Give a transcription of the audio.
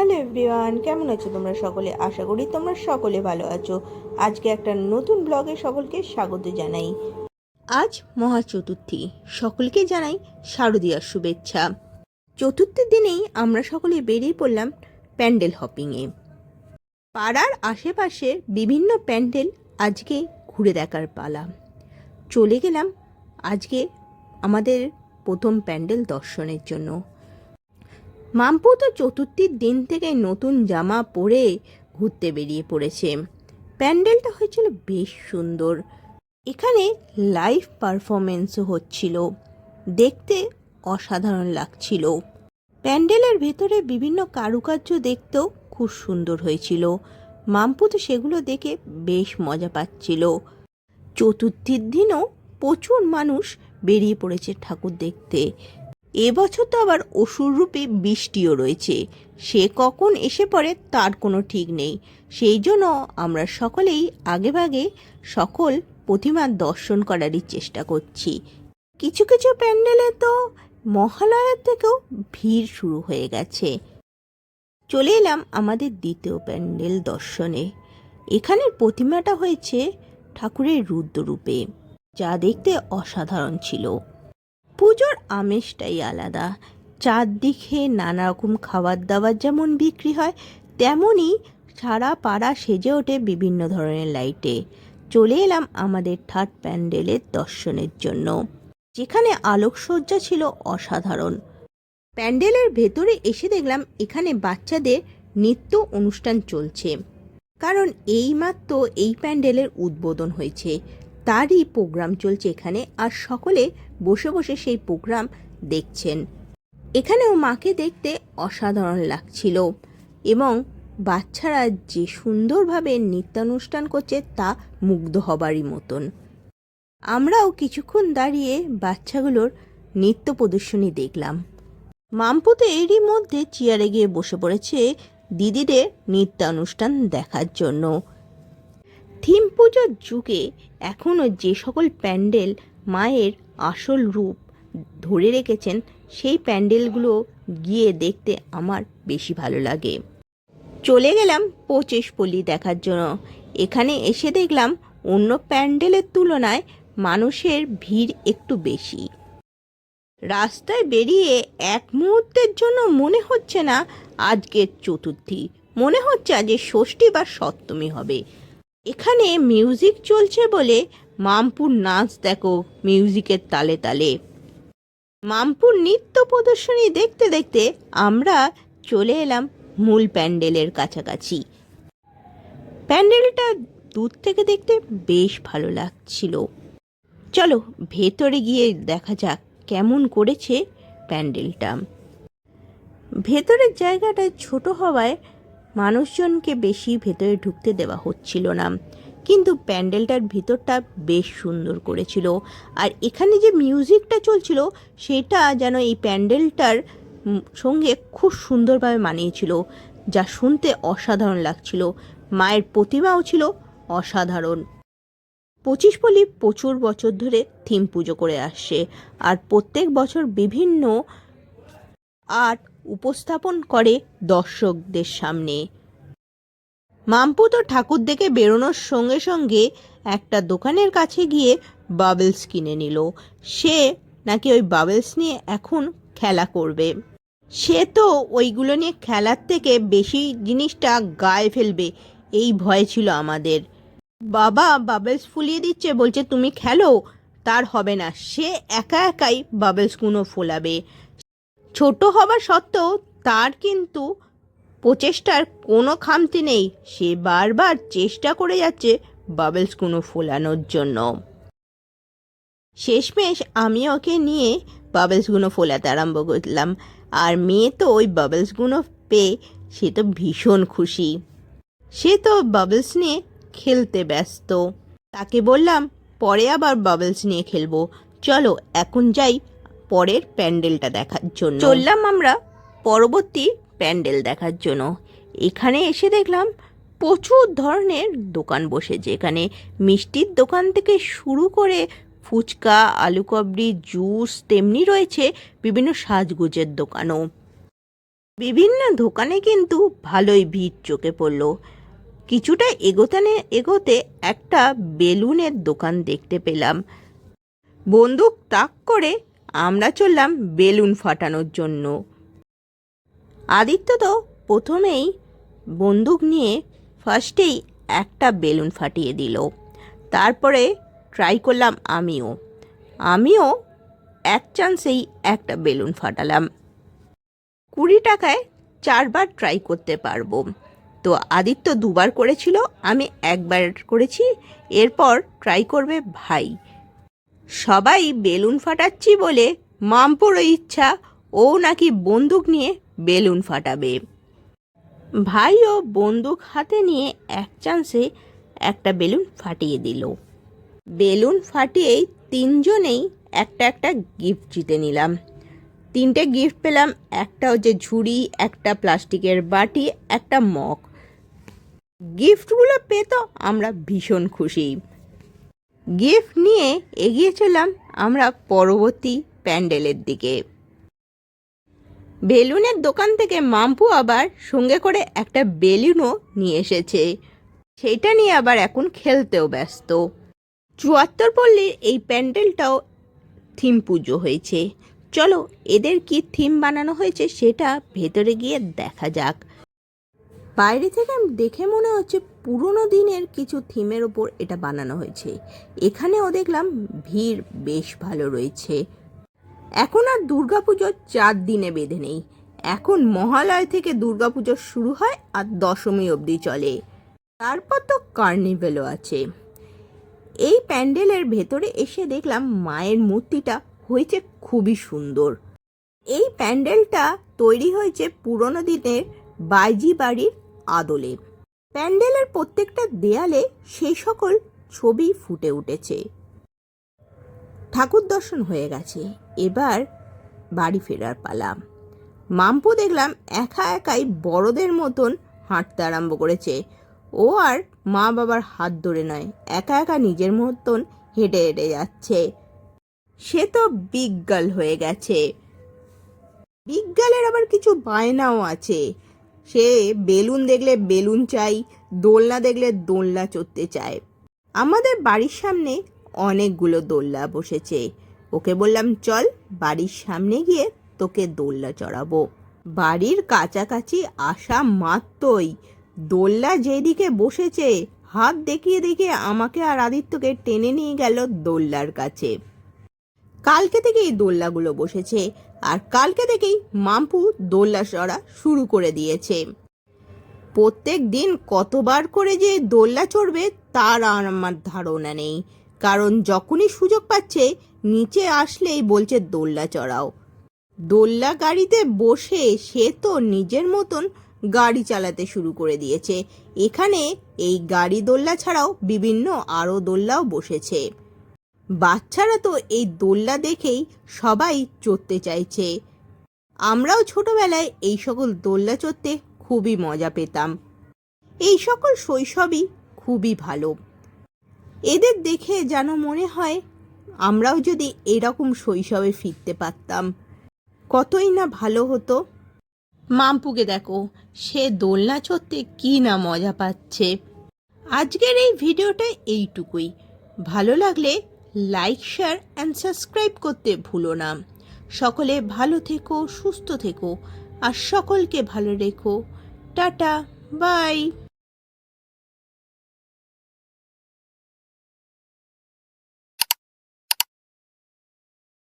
Everyone, কেমন আছো তোমরা সকলে? আশা করি তোমরা সকলে ভালো আছো। আজকে একটা নতুন ব্লগে সকলকে স্বাগত জানাই। আজ মহা চতুর্থী সকলকে জানাই শারদীয়ার শুভেচ্ছা। চতুর্থীর দিনেই আমরা সকলে বেরিয়ে পড়লাম প্যান্ডেল হপিংয়ে। পাড়ার আশেপাশে বিভিন্ন প্যান্ডেল আজকে ঘুরে দেখার পালা। চলে গেলাম আজকে আমাদের প্রথম প্যান্ডেল দর্শনের জন্য। মাম্পু তো চতুর্থীর দিন থেকে নতুন জামা পরে ঘুরতে বেরিয়ে পড়েছে। প্যান্ডেলটা হয়েছিল বেশ সুন্দর। এখানে লাইভ পারফরমেন্সও হচ্ছিল। দেখতে অসাধারণ লাগছিল। প্যান্ডেলের ভেতরে বিভিন্ন কারুকার্য দেখতেও খুব সুন্দর হয়েছিল। মাম্পু তো সেগুলো দেখে বেশ মজা পাচ্ছিল। চতুর্থীর দিনও প্রচুর মানুষ বেরিয়ে পড়েছে ঠাকুর দেখতে। এবছর তো আবার অসুর রূপে বৃষ্টিও রয়েছে। সে কখন এসে পড়ে তার কোনো ঠিক নেই। সেই জন্য আমরা সকলেই আগেভাগে সকল প্রতিমার দর্শন করারই চেষ্টা করছি। কিছু কিছু প্যান্ডেলে তো মহালয়ার থেকেও ভিড় শুরু হয়ে গেছে। চলে এলাম আমাদের দ্বিতীয় প্যান্ডেল দর্শনে। এখানের প্রতিমাটা হয়েছে ঠাকুরের রুদ্ররূপে, যা দেখতে অসাধারণ ছিল। পুজোর আমেজটাই আলাদা। চারদিকে নানা রকম খাবার দাবার যেমন বিক্রি হয় তেমনই সারা পাড়া সেজে ওঠে বিভিন্ন ধরনের লাইটে। চলে এলাম আমাদের থার্ড প্যান্ডেলের দর্শনের জন্য, যেখানে আলোকসজ্জা ছিল অসাধারণ। প্যান্ডেলের ভেতরে এসে দেখলাম এখানে বাচ্চাদের নৃত্য অনুষ্ঠান চলছে, কারণ এইমাত্র এই প্যান্ডেলের উদ্বোধন হয়েছে। তারই প্রোগ্রাম চলছে এখানে আর সকলে বসে বসে সেই প্রোগ্রাম দেখছেন। এখানেও মাকে দেখতে অসাধারণ লাগছিল এবং বাচ্চারা যে সুন্দরভাবে নৃত্যানুষ্ঠান করছে তা মুগ্ধ হবারই মতন। আমরাও কিছুক্ষণ দাঁড়িয়ে বাচ্চাগুলোর নৃত্য প্রদর্শনী দেখলাম। মাম্পু তো এরই মধ্যে চেয়ারে গিয়ে বসে পড়েছে দিদিদের নৃত্যানুষ্ঠান দেখার জন্য। পুজোর যুগে এখনও যে সকল প্যান্ডেল মায়ের আসল রূপ ধরে রেখেছেন, সেই প্যান্ডেলগুলো গিয়ে দেখতে আমার বেশি ভালো লাগে। চলে গেলাম পঁচিশপল্লি দেখার জন্য। এখানে এসে দেখলাম অন্য প্যান্ডেলের তুলনায় মানুষের ভিড় একটু বেশি। রাস্তায় বেরিয়ে এক মুহূর্তের জন্য মনে হচ্ছে না আজকের চতুর্থী। মনে হচ্ছে আজকে ষষ্ঠী বা সপ্তমী হবে। এখানে মিউজিক চলছে বলে মামপুর নাচ দেখো মিউজিকের তালে তালে। মামপুর নৃত্য প্রদর্শনী দেখতে দেখতে আমরা চলে এলাম মূল প্যান্ডেলের কাছাকাছি। প্যান্ডেলটা দূর থেকে দেখতে বেশ ভালো লাগছিল। চলো ভেতরে গিয়ে দেখা যাক কেমন করেছে প্যান্ডেলটা। ভেতরের জায়গাটা ছোট হওয়ায় মানুষজনকে বেশি ভেতরে ঢুকতে দেওয়া হচ্ছিল না। কিন্তু প্যান্ডেলটার ভিতরটা বেশ সুন্দর করেছিল। আর এখানে যে মিউজিকটা চলছিল, সেটা যেন এই প্যান্ডেলটার সঙ্গে খুব সুন্দরভাবে মানিয়েছিল, যা শুনতে অসাধারণ লাগছিল। মায়ের প্রতিমাও ছিল অসাধারণ। পঁচিশপল্লী প্রচুর বছর ধরে থিম পুজো করে আসছে। আর প্রত্যেক বছর বিভিন্ন আর্ট উপস্থাপন করে দর্শকদের সামনে। মাম্পু তো ঠাকুর দেখে বেরোনোর সঙ্গে সঙ্গে একটা দোকানের কাছে গিয়ে বাবলস কিনে নিল। সে নাকি ওই বাবলস নিয়ে এখন খেলা করবে। সে তো ওইগুলো নিয়ে খেলার থেকে বেশি জিনিসটা গায়ে ফেলবে, এই ভয় ছিল আমাদের। বাবা বাবলস ফুলিয়ে দিচ্ছে, বলছে, তুমি খেলো, তার হবে না। সে একা একাই বাবলসগুলো ফোলাবে। ছোট হবার সত্ত্বেও তার কিন্তু প্রচেষ্টার কোনো খামতি নেই। সে বারবার চেষ্টা করে যাচ্ছে বাবলসগুলো ফোলানোর জন্য। শেষমেশ আমি ওকে নিয়ে বাবলসগুলো ফোলাতে আরম্ভ করলাম। আর মেয়ে তো ওই বাবলসগুলো পেয়ে সে তো ভীষণ খুশি। সে তো বাবলস নিয়ে খেলতে ব্যস্ত। তাকে বললাম, পরে আবার বাবলস নিয়ে খেলব। চলো, এখন যাই। পরের প্যান্ডেলটা দেখার জন্য। চললাম আমরা পরবর্তী প্যান্ডেল দেখার জন্য। এখানে এসে দেখলাম প্রচুর ধরনের দোকান বসেছে এখানে মিষ্টির দোকান থেকে শুরু করে ফুচকা আলু কাবড়ি জুস, তেমনি রয়েছে বিভিন্ন সাজগুজের দোকানও। বিভিন্ন দোকানে কিন্তু ভালোই ভিড় চোখে পড়ল। কিছুটা এগোতানে এগোতে একটা বেলুনের দোকান দেখতে পেলাম। বন্দুক তাক করে আমরা চললাম বেলুন ফাটানোর জন্য। আদিত্য তো প্রথমেই বন্দুক নিয়ে ফার্স্টেই একটা বেলুন ফাটিয়ে দিল। তারপরে ট্রাই করলাম আমিও। আমিও এক চান্সেই একটা বেলুন ফাটালাম। কুড়ি টাকায় চারবার ট্রাই করতে পারব। তো আদিত্য দুবার করেছিল, আমি একবার করেছি, এরপর ট্রাই করবে ভাই। সবাই বেলুন ফাটাচ্ছি বলে মামপুরও ইচ্ছা, ও নাকি বন্দুক নিয়ে বেলুন ফাটাবে। ভাইও বন্দুক হাতে নিয়ে এক চান্সে একটা বেলুন ফাটিয়ে দিল। বেলুন ফাটিয়েই তিনজনেই একটা একটা গিফট জিতে নিলাম। তিনটে গিফট পেলাম, একটা হচ্ছে ঝুড়ি, একটা প্লাস্টিকের বাটি, একটা মগ। গিফটগুলো পেতো আমরা ভীষণ খুশি। গিফট নিয়ে এগিয়ে চললাম আমরা পরবর্তী প্যান্ডেলের দিকে। বেলুনের দোকান থেকে মাম্পু আবার সঙ্গে করে একটা বেলুনও নিয়ে এসেছে। সেটা নিয়ে আবার এখন খেলতেও ব্যস্ত। চুয়াত্তর পল্লীর এই প্যান্ডেলটাও থিম পুজো হয়েছে। চলো, এদের কি থিম বানানো হয়েছে সেটা ভেতরে গিয়ে দেখা যাক। বাইরে থেকে দেখে মনে হচ্ছে পুরনো দিনের কিছু থিমের ওপর এটা বানানো হয়েছে। এখানেও দেখলাম ভিড় বেশ ভালো রয়েছে। এখন আর দুর্গাপুজো চার দিনে বেঁধে নেই। এখন মহালয় থেকে দুর্গাপুজো শুরু হয় আর দশমী অবধি চলে। তারপর তো কার্নিভেলও আছে। এই প্যান্ডেলের ভেতরে এসে দেখলাম মায়ের মূর্তিটা হয়েছে খুবই সুন্দর। এই প্যান্ডেলটা তৈরি হয়েছে পুরনো দিনের বাইজি বাড়ির আদলে। প্যান্ডেলের প্রত্যেকটা দেয়ালে সেই সকল ছবি ফুটে উঠেছে। ঠাকুর দর্শন হয়ে গেছে। এবার বাড়ি ফেরার পালা। মাম্পু দেখলাম একা একাই বড়দের মতন হাঁটতে আরম্ভ করেছে। ও আর মা বাবার হাত ধরে নয়, একা একা নিজের মতন হেঁটে হেঁটে যাচ্ছে। সে তো বিজ্ঞাল হয়ে গেছে। বিজ্ঞালের আবার কিছু বায়নাও আছে। সে বেলুন দেখলে বেলুন চাই, দোলনা দেখলে দোলনা চড়তে চায়। আমাদের বাড়ির সামনে অনেকগুলো দোলনা বসেছে। ওকে বললাম, চল বাড়ির সামনে গিয়ে তোকে দোলনা চড়াবো। বাড়ির কাছাকাছি আসা মাত্রই দোলনা যেদিকে বসেছে, হাত দেখিয়ে দেখিয়ে আমাকে আর আদিত্যকে টেনে নিয়ে গেল দোলনার কাছে। কালকে থেকে এই দোলনাগুলো বসেছে। আর কালকে থেকেই মাম্পু দোলনা চড়া শুরু করে দিয়েছে। প্রত্যেক দিন কতবার করে যে দোলনা চড়বে তার আর আমার ধারণা নেই। কারণ যখনই সুযোগ পাচ্ছে, নিচে আসলেই বলছে দোলনা চড়াও। দোলনা গাড়িতে বসে সে তো নিজের মতন গাড়ি চালাতে শুরু করে দিয়েছে। এখানে এই গাড়ি দোলনা ছাড়াও বিভিন্ন আরও দোলনাও বসেছে। বাচ্চারা তো এই দোলনা দেখেই সবাই চড়তে চাইছে। আমরাও ছোটবেলায় এই সকল দোলনা চড়তে খুবই মজা পেতাম। এই সকল শৈশবই খুবই ভালো। এদের দেখে যেন মনে হয় আমরাও যদি এরকম শৈশবে ফিরতে পারতাম। কতই না ভালো হতো। মাম্পুকে দেখো, সে দোলনা চড়তে কি না মজা পাচ্ছে। আজকের এই ভিডিওটা এইটুকুই। ভালো লাগলে লাইক শেয়ার অ্যান্ড সাবস্ক্রাইব করতে ভুলো না। সকলে ভালো থেকো, সুস্থ থেকো, আর সকলকে ভালো রেখো। Tata bye